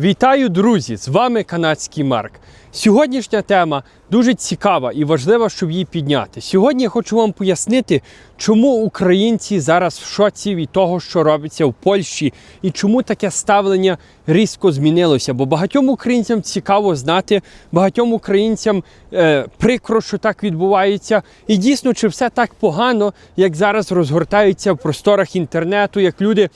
Вітаю, друзі! З вами канадський Марк. Сьогоднішня тема дуже цікава і важлива, щоб її підняти. Сьогодні я хочу вам пояснити, чому українці зараз в шоці від того, що робиться в Польщі, і чому таке ставлення різко змінилося. Бо багатьом українцям цікаво знати, багатьом українцям е, прикро, що так відбувається. І дійсно, чи все так погано, як зараз розгортається в просторах інтернету, як люди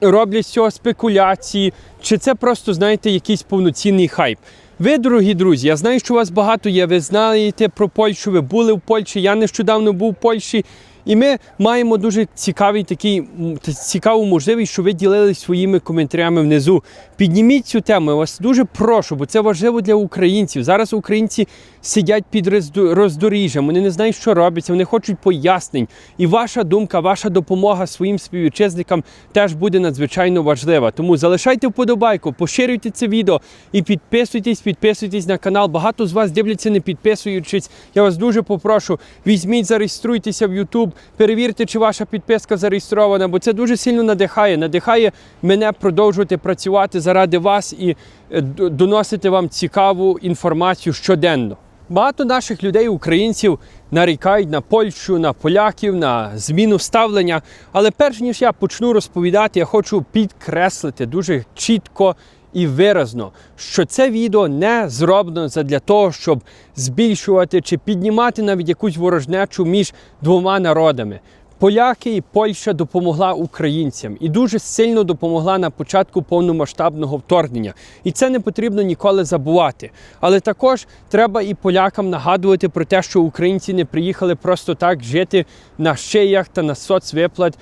роблять з цього спекуляції, чи це просто, знаєте, якийсь повноцінний хайп. Ви, дорогі друзі, я знаю, що у вас багато є. Ви знаєте про Польщу, ви були в Польщі. Я нещодавно був в Польщі. І ми маємо дуже цікавий такий цікаву можливість, що ви ділились своїми коментарями внизу. Підніміть цю тему. Я вас дуже прошу, бо це важливо для українців. Зараз українці сидять під роздоріжжям, вони не знають, що робиться, вони хочуть пояснень. І ваша думка, ваша допомога своїм співвітчизникам теж буде надзвичайно важлива. Тому залишайте вподобайку, поширюйте це відео і підписуйтесь, підписуйтесь на канал. Багато з вас дивляться, не підписуючись. Я вас дуже попрошу, візьміть, зареєструйтеся в YouTube, перевірте, чи ваша підписка зареєстрована, бо це дуже сильно надихає. Надихає мене продовжувати працювати заради вас і е, доносити вам цікаву інформацію щоденно. Багато наших людей, українців, нарікають на Польщу, на поляків, на зміну ставлення. Але перш ніж я почну розповідати, я хочу підкреслити дуже чітко і виразно, що це відео не зроблено для того, щоб збільшувати чи піднімати навіть якусь ворожнечу між двома народами. Поляки і Польща допомогла українцям і дуже сильно допомогла на початку повномасштабного вторгнення. І це не потрібно ніколи забувати. Але також треба і полякам нагадувати про те, що українці не приїхали просто так жити на шиях та на соцвиплат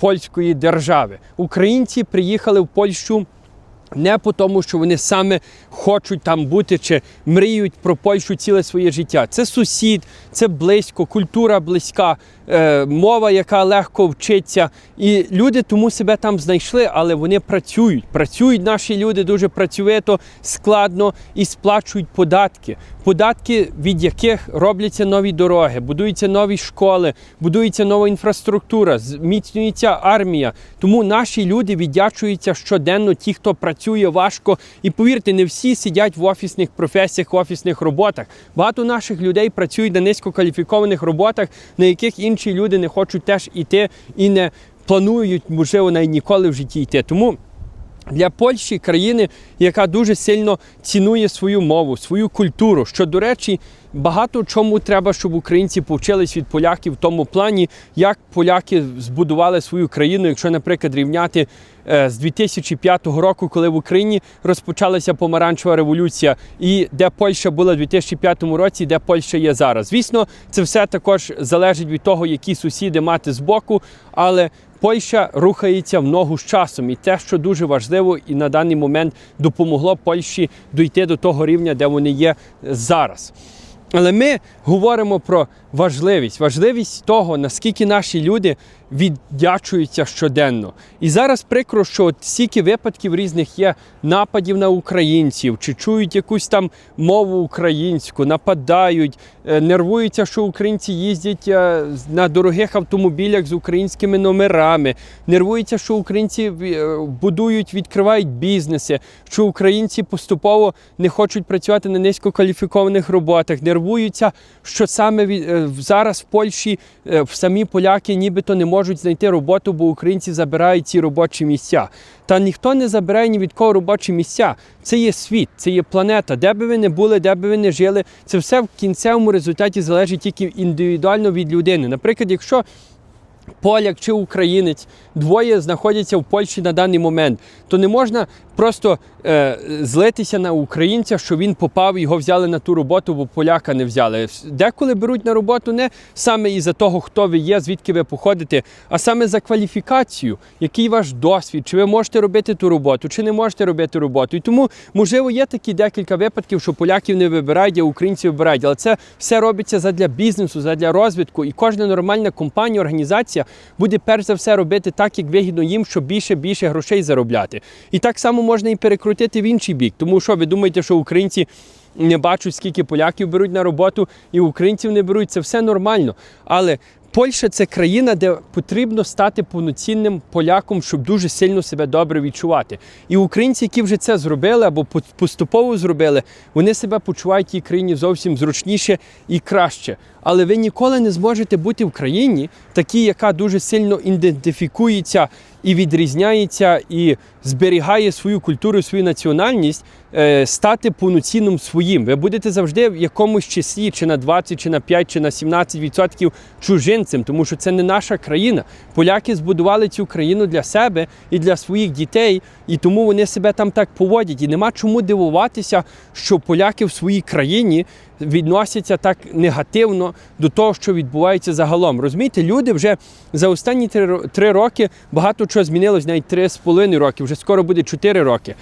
польської держави. Українці приїхали в Польщу. Не по тому, що вони саме хочуть там бути чи мріють про Польщу ціле своє життя. Це сусід, це близько, культура близька, е, мова, яка легко вчиться. І люди тому себе там знайшли, але вони працюють. Працюють наші люди дуже працьовито, складно і сплачують податки. Податки, від яких робляться нові дороги, будуються нові школи, будується нова інфраструктура, зміцнюється армія. Тому наші люди віддячуються щоденно, ті, хто працює важко. І повірте, не всі сидять в офісних професіях, в офісних роботах. Багато наших людей працюють на низькокваліфікованих роботах, на яких інші люди не хочуть теж іти і не планують, можливо, навіть ніколи в житті йти. Тому. Для Польщі країни, яка дуже сильно цінує свою мову, свою культуру. Що, до речі, багато чому треба, щоб українці повчились від поляків в тому плані, як поляки збудували свою країну, якщо, наприклад, рівняти е, з 2005 року, коли в Україні розпочалася помаранчева революція, і де Польща була в 2005 році, де Польща є зараз. Звісно, це все також залежить від того, які сусіди мати збоку, але Польща рухається в ногу з часом, і те, що дуже важливо, і на даний момент допомогло Польщі дійти до того рівня, де вони є зараз. Але ми говоримо про важливість, важливість того, наскільки наші люди віддячуються щоденно. І зараз прикро, що стільки випадків різних є нападів на українців, чи чують якусь там мову українську, нападають, е, нервуються, що українці їздять е, на дорогих автомобілях з українськими номерами, нервуються, що українці е, будують, відкривають бізнеси, що українці поступово не хочуть працювати на низькокваліфікованих роботах, нервуються, що саме зараз в Польщі самі поляки нібито не можуть знайти роботу, бо українці забирають ці робочі місця. Та ніхто не забирає ні від кого робочі місця. Це є світ, це є планета. Де би ви не були, де би ви не жили, це все в кінцевому результаті залежить тільки індивідуально від людини. Наприклад, якщо поляк чи українець двоє знаходяться в Польщі на даний момент, то не можна просто е, злитися на українця, що він попав, його взяли на ту роботу, бо поляка не взяли. Деколи беруть на роботу не саме із-за того, хто ви є, звідки ви походите, а саме за кваліфікацію, який ваш досвід, чи ви можете робити ту роботу, чи не можете робити роботу. І тому, можливо, є такі декілька випадків, що поляків не вибирають, а українців вибирають. Але це все робиться задля бізнесу, задля розвитку. І кожна нормальна компанія, організація буде перш за все робити так, як вигідно їм, щоб більше більше грошей заробляти. І так само можна і перекрутити в інший бік. Тому що ви думаєте, що українці не бачать, скільки поляків беруть на роботу, і українців не беруть. Це все нормально. Але Польща це країна, де потрібно стати повноцінним поляком, щоб дуже сильно себе добре відчувати. І українці, які вже це зробили або поступово зробили, вони себе почувають в тій країні зовсім зручніше і краще. Але ви ніколи не зможете бути в країні, такій, яка дуже сильно ідентифікується і відрізняється, і зберігає свою культуру, свою національність, е, стати повноцінним своїм. Ви будете завжди в якомусь числі, чи на 20, чи на 5, чи на 17% чужинцем, тому що це не наша країна. Поляки збудували цю країну для себе і для своїх дітей, і тому вони себе там так поводять. І нема чому дивуватися, що поляки в своїй країні відносяться так негативно до того, що відбувається загалом. Розумієте, люди вже за останні три, три роки багато чого змінилось, навіть три з половиною роки, вже скоро буде 4 роки.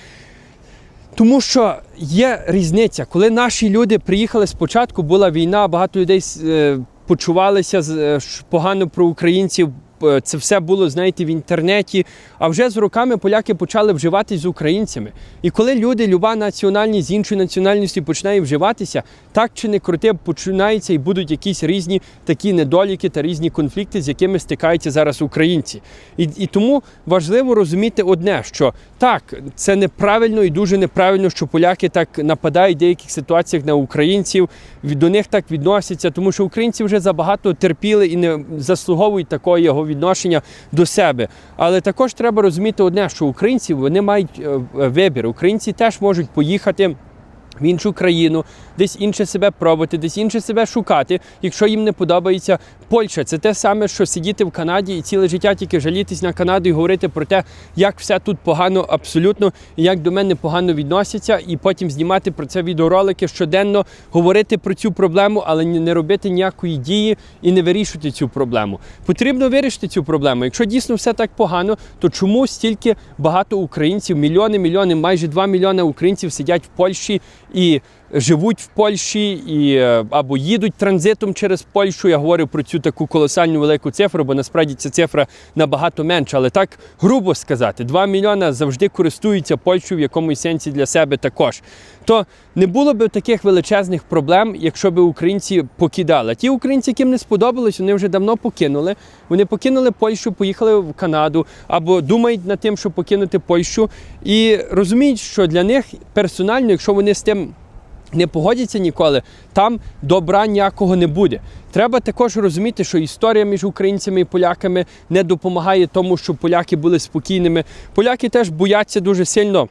Тому що є різниця, коли наші люди приїхали спочатку, була війна, багато людей е, почувалися е, погано про українців. Е, Це все було, знаєте, в інтернеті. А вже з роками поляки почали вживатись з українцями. І коли люди, люба національність з іншої національності починає вживатися, так чи не крути, починаються і будуть якісь різні такі недоліки та різні конфлікти, з якими стикаються зараз українці. І, і тому важливо розуміти одне, що так, це неправильно і дуже неправильно, що поляки так нападають в деяких ситуаціях на українців, до них так відносяться, тому що українці вже забагато терпіли і не заслуговують такого його відношення до себе. Але також треба розуміти одне, що українці вони мають е, вибір. Українці теж можуть поїхати. В іншу країну, десь інше себе пробувати, десь інше себе шукати, якщо їм не подобається Польща. Це те саме, що сидіти в Канаді і ціле життя тільки жалітись на Канаду і говорити про те, як все тут погано абсолютно, і як до мене погано відносяться, і потім знімати про це відеоролики щоденно, говорити про цю проблему, але не робити ніякої дії і не вирішувати цю проблему. Потрібно вирішити цю проблему. Якщо дійсно все так погано, то чому стільки багато українців, мільйони, мільйони, майже 2 мільйони українців сидять в Польщі і живуть в Польщі, і е, або їдуть транзитом через Польщу. Я говорю про цю таку колосальну велику цифру, бо насправді ця цифра набагато менша. Але так грубо сказати, 2 мільйони завжди користуються Польщею в якомусь сенсі для себе також. То не було б таких величезних проблем, якщо б українці покидали. Ті українці, яким не сподобалось, вони вже давно покинули. Вони покинули Польщу, поїхали в Канаду або думають над тим, щоб покинути Польщу, і розуміють, що для них персонально, якщо вони з тим не погодяться ніколи, там добра ніякого не буде. Треба також розуміти, що історія між українцями і поляками не допомагає тому, щоб поляки були спокійними. Поляки теж бояться дуже сильно,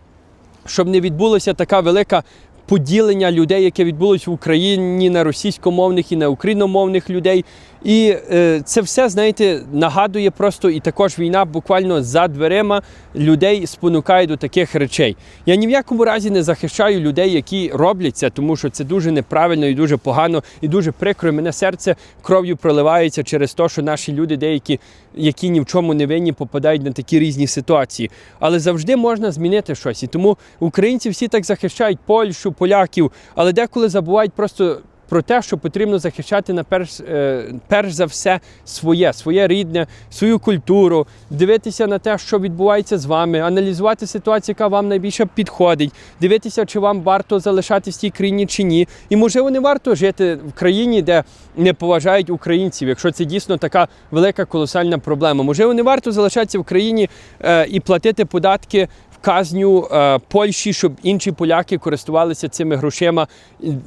щоб не відбулося така велика. Поділення людей, яке відбулось в Україні на російськомовних і на україномовних людей, і е, це все, знаєте, нагадує просто і також війна буквально за дверима людей спонукає до таких речей. Я ні в якому разі не захищаю людей, які роблять це, тому що це дуже неправильно і дуже погано, і дуже прикро. Мене серце кров'ю проливається через те, що наші люди, деякі, які ні в чому не винні, попадають на такі різні ситуації. Але завжди можна змінити щось. І тому українці всі так захищають Польщу, поляків, але деколи забувають просто про те, що потрібно захищати на перш, е, перш за все своє, своє рідне, свою культуру, дивитися на те, що відбувається з вами, аналізувати ситуацію, яка вам найбільше підходить, дивитися, чи вам варто залишатись в тій країні чи ні. І можливо не варто жити в країні, де не поважають українців, якщо це дійсно така велика колосальна проблема. Можливо, не варто залишатися в країні е, і платити податки в казню е, Польщі, щоб інші поляки користувалися цими грошима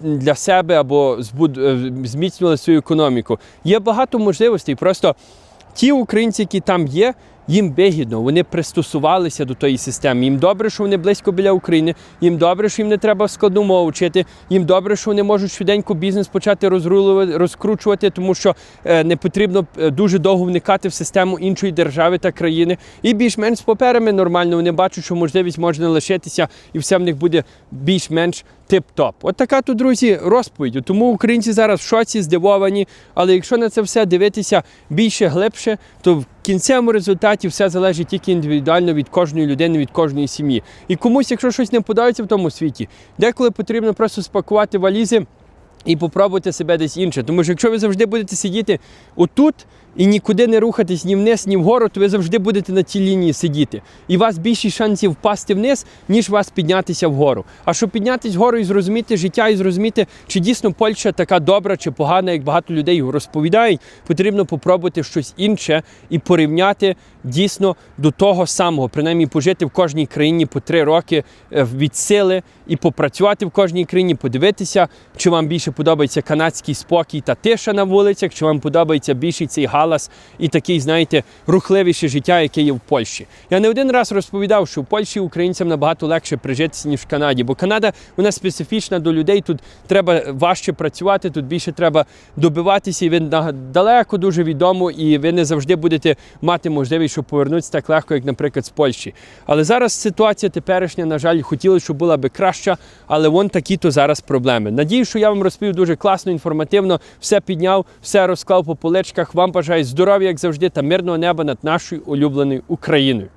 для себе або е, зміцнювали свою економіку. Є багато можливостей. Просто ті українці, які там є, їм вигідно, вони пристосувалися до тої системи. Їм добре, що вони близько біля України. Їм добре, що їм не треба складну мову вчити. Їм добре, що вони можуть швиденько бізнес почати розкручувати, тому що е, не потрібно е, дуже довго вникати в систему іншої держави та країни. І більш-менш з паперами нормально. Вони бачать, що можливість можна лишитися, і все в них буде більш-менш тип-топ. От така тут, друзі, розповідь. Тому українці зараз в шоці, здивовані. Але якщо на це все дивитися більше глибше, то кінцевому результаті все залежить тільки індивідуально від кожної людини, від кожної сім'ї. І комусь, якщо щось не подобається в тому світі, деколи потрібно просто спакувати валізи. І попробуйте себе десь інше. Тому що якщо ви завжди будете сидіти отут, і нікуди не рухатись ні вниз, ні вгору, то ви завжди будете на цій лінії сидіти. І у вас більші шансів впасти вниз, ніж вас піднятися вгору. А щоб піднятися вгору і зрозуміти життя, і зрозуміти, чи дійсно Польща така добра чи погана, як багато людей розповідають, потрібно попробувати щось інше і порівняти дійсно до того самого, принаймні пожити в кожній країні по три роки е, від сили і попрацювати в кожній країні, подивитися, чи вам більше подобається канадський спокій та тиша на вулицях, чи вам подобається більший цей галас і такий, знаєте, рухливіше життя, яке є в Польщі. Я не один раз розповідав, що в Польщі українцям набагато легше прижитися, ніж в Канаді, бо Канада вона специфічна до людей. Тут треба важче працювати, тут більше треба добиватися, і ви далеко дуже відомо, і ви не завжди будете мати можливість, щоб повернутися так легко, як, наприклад, з Польщі. Але зараз ситуація теперішня, на жаль, хотілося, щоб була би краща, але вон такі то зараз проблеми. Надію, що я вам розповів дуже класно, інформативно, все підняв, все розклав по поличках. Вам бажаю здоров'я, як завжди, та мирного неба над нашою улюбленою Україною.